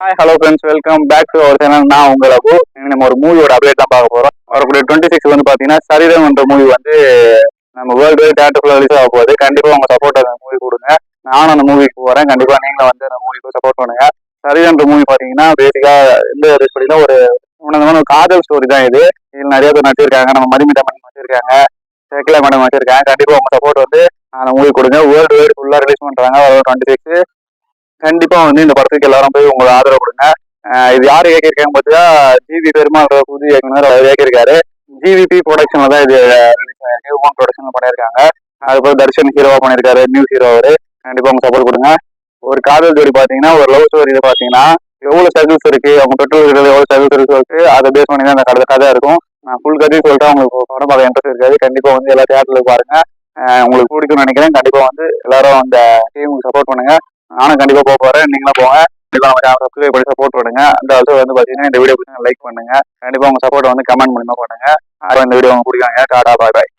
Hi hello friends welcome back to our channel நான் உங்கள் நம்ம ஒரு மூவியோட அப்டேட் தான் பார்க்க போகிறோம் வரக்கூடிய டுவெண்ட்டி சிக்ஸ் வந்து பார்த்தீங்கன்னா சரிதம் என்ற மூவி வந்து நம்ம வேர்ல்டு வைட் தேட்டருக்குள்ள ரிலீஸ் ஆக போகுது. கண்டிப்பாக உங்கள் சப்போர்ட் அந்த மூவி கொடுங்க. நானும் அந்த மூவிக்கு போகிறேன் கண்டிப்பாக நீங்களும் வந்து அந்த மூவிக்கு சப்போர்ட் பண்ணுங்க. சரிதன்ற மூவி பார்த்தீங்கன்னா பேசிக்காக எந்த ஒரு ஸ்டோரியில ஒரு உனக்கு ஒரு காதல் ஸ்டோரி தான் இது. இதில் நிறைய பேர் நடிச்சிருக்காங்க. நம்ம மதிமிதா மேடம் வச்சிருக்காங்க சேக்கிலா மேடம் வச்சிருக்காங்க கண்டிப்பாக உங்கள் சப்போர்ட் வந்து அந்த மூவி கொடுங்க. வேர்ல்டு வைட் ஃபுல்லாக ரிலீஸ் பண்ணுறாங்க டுவெண்ட்டி சிக்ஸ் கண்டிப்பா வந்து இந்த படத்துக்கு எல்லாரும் போய் உங்களை ஆதரவு கொடுங்க. இது யாரு இயக்கியிருக்காங்க பார்த்தா ஜிவி பெருமாள் புது இயக்குனர் அவர் இயக்கியிருக்காரு. ஜிவிபி ப்ரொடக்ஷன்ல தான் இது ரிலீஸ் ஓன் ப்ரொடக்ஷன்ல பண்ணியிருக்காங்க. அதுக்கப்புறம் தர்ஷன் ஹீரோவா பண்ணியிருக்காரு. நியூ ஹீரோ அவரு. கண்டிப்பா உங்க சப்போர்ட் கொடுங்க. ஒரு காதல் ஜோடி பாத்தீங்கன்னா ஒரு லவ் ஸ்டோரியில பாத்தீங்கன்னா எவ்வளவு சர்வீஸ் இருக்கு அவங்க பெற்றோர்கள் எவ்வளவு சர்வீஸ் இருக்கு அதை பேஸ் பண்ணி தான் அந்த கதை கதை இருக்கும். நான் ஃபுல் கதையும் சொல்லிட்டு உங்களுக்கு படம் பார்க்க இன்ட்ரெஸ்ட் இருக்காது. கண்டிப்பா வந்து எல்லா தேட்டர்ல பாருங்க. உங்களுக்கு பிடிக்கும்னு நினைக்கிறேன். கண்டிப்பா வந்து எல்லாரும் அந்த டீமுக்கு சப்போர்ட் பண்ணுங்க. நானும் கண்டிப்பா போக போறேன். நீங்களும் போங்க. கண்டிப்பா நம்ம சப்ஸ்கிரைப் பண்ணி சப்போர்ட் பண்ணுங்க அந்த அளவுக்கு வந்து பாத்தீங்கன்னா இந்த வீடியோ பிடிச்சா லைக் பண்ணுங்க. கண்டிப்பா உங்க சப்போர்ட் வந்து கமெண்ட் மூலியமா பண்ணுங்க. அப்புறம் இந்த வீடியோ உங்களுக்கு பிடிக்காங்க டாடா பாய் பாய்